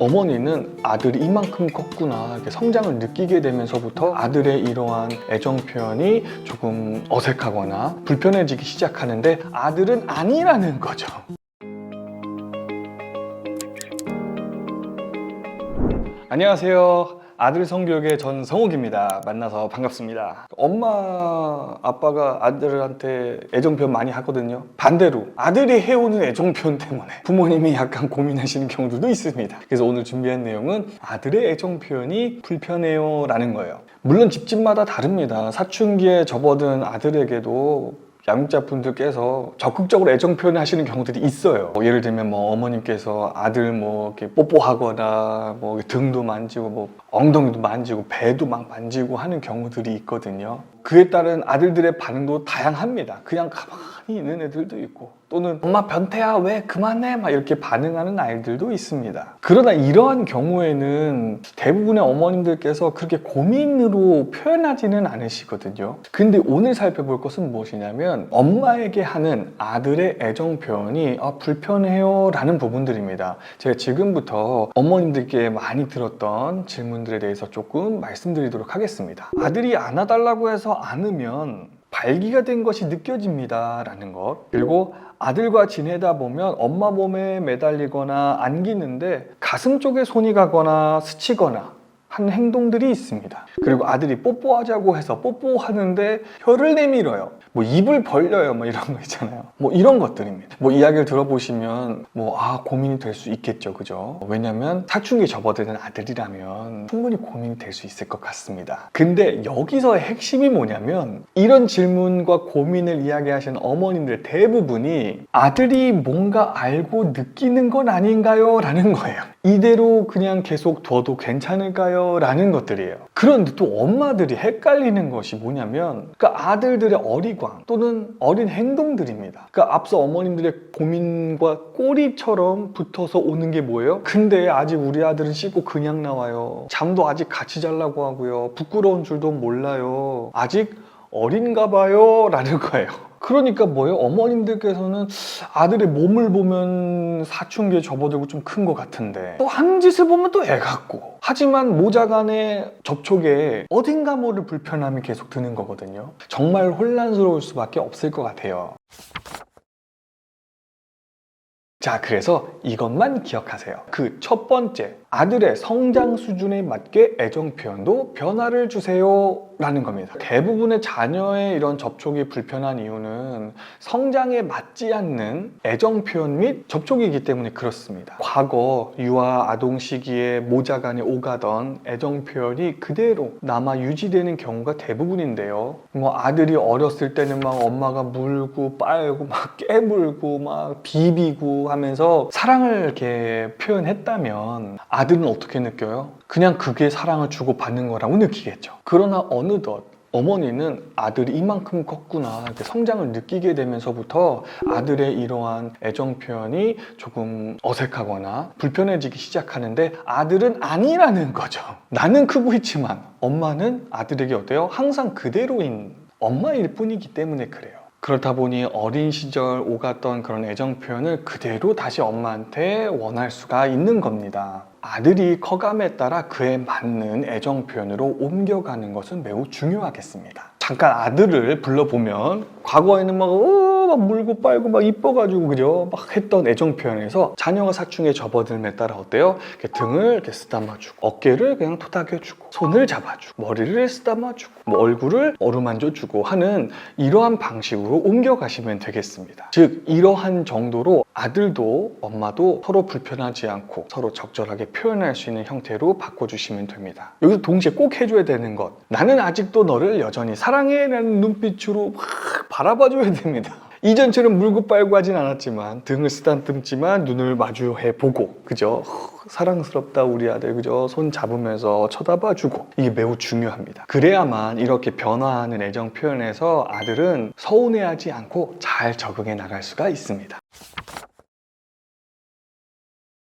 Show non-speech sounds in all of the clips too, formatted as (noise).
어머니는 아들이 이만큼 컸구나 이렇게 성장을 느끼게 되면서부터 아들의 이러한 애정 표현이 조금 어색하거나 불편해지기 시작하는데 아들은 아니라는 거죠. 안녕하세요. 아들 성교육의 전성욱입니다. 만나서 반갑습니다. 엄마, 아빠가 아들한테 애정 표현 많이 하거든요. 반대로 아들이 해오는 애정 표현 때문에 부모님이 약간 고민하시는 경우들도 있습니다. 그래서 오늘 준비한 내용은 아들의 애정 표현이 불편해요 라는 거예요. 물론 집집마다 다릅니다. 사춘기에 접어든 아들에게도 양육자 분들께서 적극적으로 애정 표현을 하시는 경우들이 있어요. 뭐 예를 들면 뭐 어머님께서 아들 뭐 이렇게 뽀뽀하거나 뭐 등도 만지고 뭐 엉덩이도 만지고 배도 막 만지고 하는 경우들이 있거든요. 그에 따른 아들들의 반응도 다양합니다. 그냥 가만히 있는 애들도 있고 또는 엄마 변태야 왜 그만해 막 이렇게 반응하는 아이들도 있습니다. 그러나 이러한 경우에는 대부분의 어머님들께서 그렇게 고민으로 표현하지는 않으시거든요. 근데 오늘 살펴볼 것은 무엇이냐면 엄마에게 하는 아들의 애정 표현이 아, 불편해요 라는 부분들입니다. 제가 지금부터 어머님들께 많이 들었던 질문들에 대해서 조금 말씀드리도록 하겠습니다. 아들이 안아달라고 해서 안으면 발기가 된 것이 느껴집니다. 라는 것. 그리고 아들과 지내다 보면 엄마 몸에 매달리거나 안기는데 가슴 쪽에 손이 가거나 스치거나 하는 행동들이 있습니다. 그리고 아들이 뽀뽀하자고 해서 뽀뽀하는데 혀를 내밀어요. 뭐 입을 벌려요. 뭐 이런 거 있잖아요. 뭐 이런 것들입니다. 뭐 이야기를 들어보시면 뭐 아 고민이 될 수 있겠죠. 그죠? 왜냐면 사춘기 접어드는 아들이라면 충분히 고민이 될 수 있을 것 같습니다. 근데 여기서의 핵심이 뭐냐면 이런 질문과 고민을 이야기하시는 어머님들 대부분이 아들이 뭔가 알고 느끼는 건 아닌가요? 라는 거예요. 이대로 그냥 계속 둬도 괜찮을까요? 라는 것들이에요. 그런데 또 엄마들이 헷갈리는 것이 뭐냐면 그 아들들의 어리광 또는 어린 행동들입니다. 그러니까 앞서 어머님들의 고민과 꼬리처럼 붙어서 오는 게 뭐예요? 근데 아직 우리 아들은 씻고 그냥 나와요. 잠도 아직 같이 자려고 하고요. 부끄러운 줄도 몰라요. 아직 어린가 봐요. 라는 거예요. 그러니까 뭐예요? 어머님들께서는 아들의 몸을 보면 사춘기에 접어들고 좀 큰 것 같은데 또 하는 짓을 보면 또 애 같고 하지만 모자 간의 접촉에 어딘가 모를 불편함이 계속 드는 거거든요. 정말 혼란스러울 수밖에 없을 것 같아요. 자, 그래서 이것만 기억하세요. 그 첫 번째, 아들의 성장 수준에 맞게 애정 표현도 변화를 주세요. 라는 겁니다. 대부분의 자녀의 이런 접촉이 불편한 이유는 성장에 맞지 않는 애정 표현 및 접촉이기 때문에 그렇습니다. 과거 유아 아동 시기에 모자 간에 오가던 애정 표현이 그대로 남아 유지되는 경우가 대부분인데요. 뭐 아들이 어렸을 때는 막 엄마가 물고 빨고 막 깨물고 막 비비고 하면서 사랑을 이렇게 표현했다면 아들은 어떻게 느껴요? 그냥 그게 사랑을 주고 받는 거라고 느끼겠죠. 그러나 어느덧 어머니는 아들이 이만큼 컸구나 성장을 느끼게 되면서부터 아들의 이러한 애정 표현이 조금 어색하거나 불편해지기 시작하는데 아들은 아니라는 거죠. 나는 크고 있지만 엄마는 아들에게 어때요? 항상 그대로인 엄마일 뿐이기 때문에 그래요. 그렇다 보니 어린 시절 오갔던 그런 애정 표현을 그대로 다시 엄마한테 원할 수가 있는 겁니다. 아들이 커감에 따라 그에 맞는 애정 표현으로 옮겨가는 것은 매우 중요하겠습니다. 잠깐 아들을 불러보면 과거에는 막, 어, 막 물고 빨고 막 이뻐가지고 그죠? 막 했던 애정 표현에서 자녀가 사춘기에 접어들m에 따라 어때요? 이렇게 등을 이렇게 쓰다마주고 어깨를 그냥 토닥여주고 손을 잡아주고 머리를 쓰다마주고 뭐 얼굴을 어루만져주고 하는 이러한 방식으로 옮겨가시면 되겠습니다. 즉 이러한 정도로 아들도 엄마도 서로 불편하지 않고 서로 적절하게 표현할 수 있는 형태로 바꿔주시면 됩니다. 여기서 동시에 꼭 해줘야 되는 것 나는 아직도 너를 여전히 사랑해 라는 눈빛으로 막 바라봐줘야 됩니다. (laughs) 이전처럼 물고 빨고 하진 않았지만 등을 쓰다듬지만 눈을 마주해 보고 그죠? 사랑스럽다 우리 아들 그죠? 손 잡으면서 쳐다봐 주고. 이게 매우 중요합니다. 그래야만 이렇게 변화하는 애정 표현에서 아들은 서운해하지 않고 잘 적응해 나갈 수가 있습니다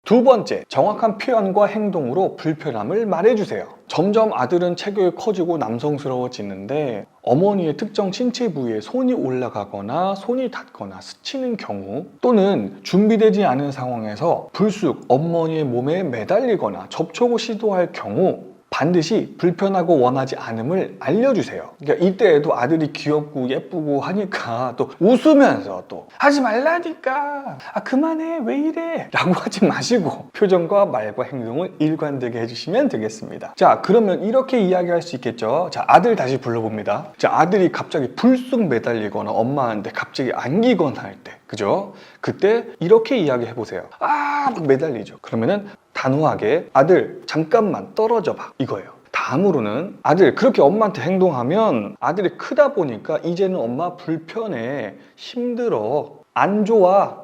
두 번째, 정확한 표현과 행동으로 불편함을 말해주세요. 점점 아들은 체격이 커지고 남성스러워지는데 어머니의 특정 신체 부위에 손이 올라가거나 손이 닿거나 스치는 경우 또는 준비되지 않은 상황에서 불쑥 어머니의 몸에 매달리거나 접촉을 시도할 경우 반드시 불편하고 원하지 않음을 알려주세요. 그러니까 이때에도 아들이 귀엽고 예쁘고 하니까 또 웃으면서 또 하지 말라니까 아 그만해 왜 이래 라고 하지 마시고 표정과 말과 행동을 일관되게 해주시면 되겠습니다. 자 그러면 이렇게 이야기할 수 있겠죠. 자 아들 다시 불러봅니다. 자 아들이 갑자기 불쑥 매달리거나 엄마한테 갑자기 안기거나 할 때 그죠? 그때 이렇게 이야기해 보세요. 아, 막 매달리죠. 그러면은 단호하게 아들 잠깐만 떨어져 봐 이거예요. 다음으로는 아들 그렇게 엄마한테 행동하면 아들이 크다 보니까 이제는 엄마 불편해 힘들어 안 좋아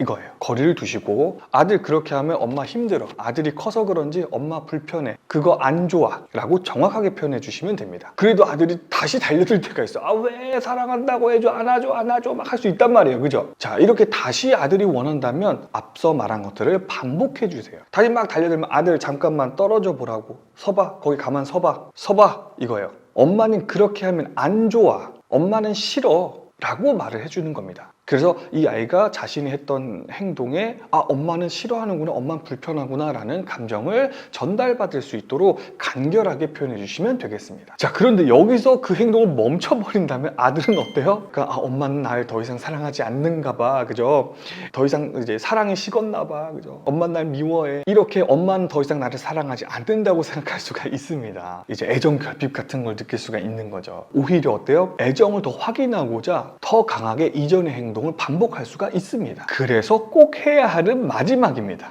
이거예요. 거리를 두시고 아들 그렇게 하면 엄마 힘들어. 아들이 커서 그런지 엄마 불편해. 그거 안 좋아. 라고 정확하게 표현해 주시면 됩니다. 그래도 아들이 다시 달려들 때가 있어. 아, 왜 사랑한다고 해줘. 안아줘, 안아줘. 막 할 수 있단 말이에요. 그죠? 자, 이렇게 다시 아들이 원한다면 앞서 말한 것들을 반복해 주세요. 다시 막 달려들면 아들 잠깐만 떨어져 보라고. 서봐. 거기 가만 서봐. 서봐. 이거예요. 엄마는 그렇게 하면 안 좋아. 엄마는 싫어. 라고 말을 해주는 겁니다. 그래서 이 아이가 자신이 했던 행동에 아 엄마는 싫어하는구나 엄마는 불편하구나 라는 감정을 전달받을 수 있도록 간결하게 표현해 주시면 되겠습니다 자 그런데 여기서 그 행동을 멈춰버린다면 아들은 어때요? 그러니까 아 엄마는 날 더 이상 사랑하지 않는가 봐 그죠? 더 이상 이제 사랑이 식었나 봐 그죠? 엄마는 날 미워해 이렇게 엄마는 더 이상 나를 사랑하지 않는다고 생각할 수가 있습니다 이제 애정 결핍 같은 걸 느낄 수가 있는 거죠 오히려 어때요? 애정을 더 확인하고자 더 강하게 이전의 행동 행동을 반복할 수가 있습니다. 그래서 꼭 해야 하는 마지막입니다.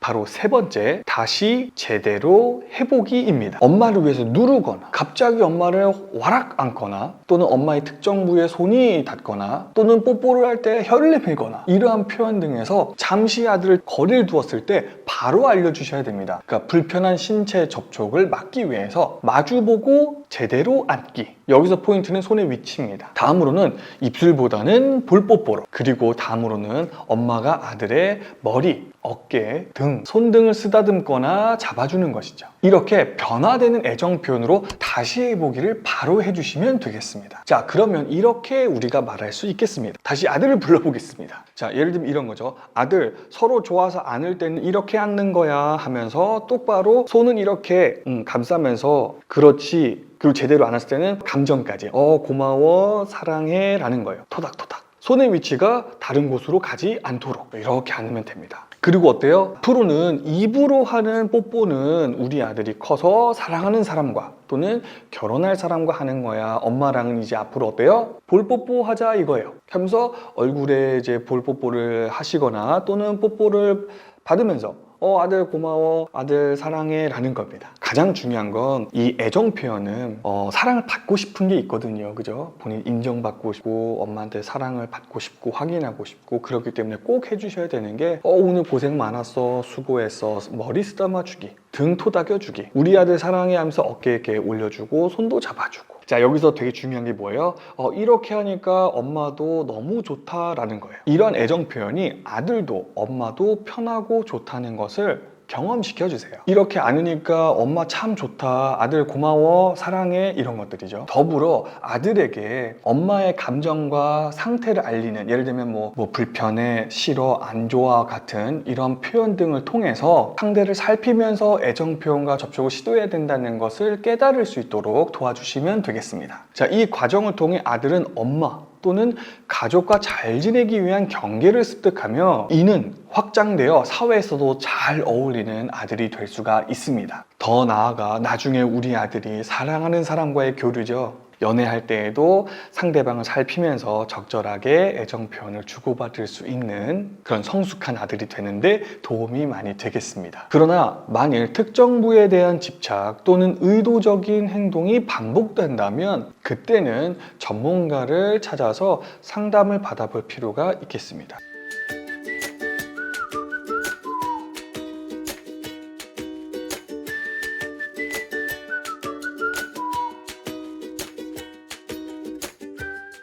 바로 세 번째, 다시 제대로 해보기입니다. 엄마를 위해서 누르거나, 갑자기 엄마를 와락 안거나, 또는 엄마의 특정 부위에 손이 닿거나, 또는 뽀뽀를 할 때 혀를 내밀거나, 이러한 표현 등에서 잠시 아들을 거리를 두었을 때 바로 알려주셔야 됩니다. 그러니까 불편한 신체 접촉을 막기 위해서 마주보고 제대로 앉기. 여기서 포인트는 손의 위치입니다. 다음으로는 입술보다는 볼뽀뽀로. 그리고 다음으로는 엄마가 아들의 머리, 어깨, 등, 손등을 쓰다듬거나 잡아주는 것이죠. 이렇게 변화되는 애정 표현으로 다시 해보기를 바로 해주시면 되겠습니다. 자, 그러면 이렇게 우리가 말할 수 있겠습니다. 다시 아들을 불러보겠습니다. 자, 예를 들면 이런 거죠. 아들, 서로 좋아서 안을 때는 이렇게 앉는 거야 하면서 똑바로 손은 이렇게 음, 감싸면서 그렇지. 그리고 제대로 안았을 때는 감정까지 어 고마워 사랑해 라는 거예요 토닥토닥 손의 위치가 다른 곳으로 가지 않도록 이렇게 안으면 됩니다 그리고 어때요? 앞으로는 입으로 하는 뽀뽀는 우리 아들이 커서 사랑하는 사람과 또는 결혼할 사람과 하는 거야. 엄마랑은 이제 앞으로 어때요? 볼 뽀뽀 하자 이거예요. 하면서 얼굴에 이제 볼 뽀뽀를 하시거나 또는 뽀뽀를 받으면서 어 아들 고마워 아들 사랑해 라는 겁니다 가장 중요한 건 이 애정 표현은 어, 사랑을 받고 싶은 게 있거든요. 그죠? 본인 인정받고 싶고 엄마한테 사랑을 받고 싶고 확인하고 싶고 그렇기 때문에 꼭 해주셔야 되는 게 어, 오늘 고생 많았어. 수고했어. 머리 쓰다마 주기 등 토닥여 주기 우리 아들 사랑해 하면서 어깨 이렇게 올려주고 손도 잡아주고. 자 여기서 되게 중요한 게 뭐예요? 어, 이렇게 하니까 엄마도 너무 좋다라는 거예요. 이런 애정 표현이 아들도 엄마도 편하고 좋다는 것을 경험시켜 주세요. 이렇게 안으니까 엄마 참 좋다, 아들 고마워, 사랑해 이런 것들이죠. 더불어 아들에게 엄마의 감정과 상태를 알리는 예를 들면 뭐, 뭐 불편해, 싫어, 안 좋아 같은 이런 표현 등을 통해서 상대를 살피면서 애정 표현과 접촉을 시도해야 된다는 것을 깨달을 수 있도록 도와주시면 되겠습니다. 자, 이 과정을 통해 아들은 엄마 또는 가족과 잘 지내기 위한 경계를 습득하며 이는 확장되어 사회에서도 잘 어울리는 아들이 될 수가 있습니다. 더 나아가 나중에 우리 아들이 사랑하는 사람과의 교류죠. 연애할 때에도 상대방을 살피면서 적절하게 애정 표현을 주고받을 수 있는 그런 성숙한 아들이 되는데 도움이 많이 되겠습니다. 그러나 만일 특정 부에 대한 집착 또는 의도적인 행동이 반복된다면 그때는 전문가를 찾아서 상담을 받아볼 필요가 있겠습니다.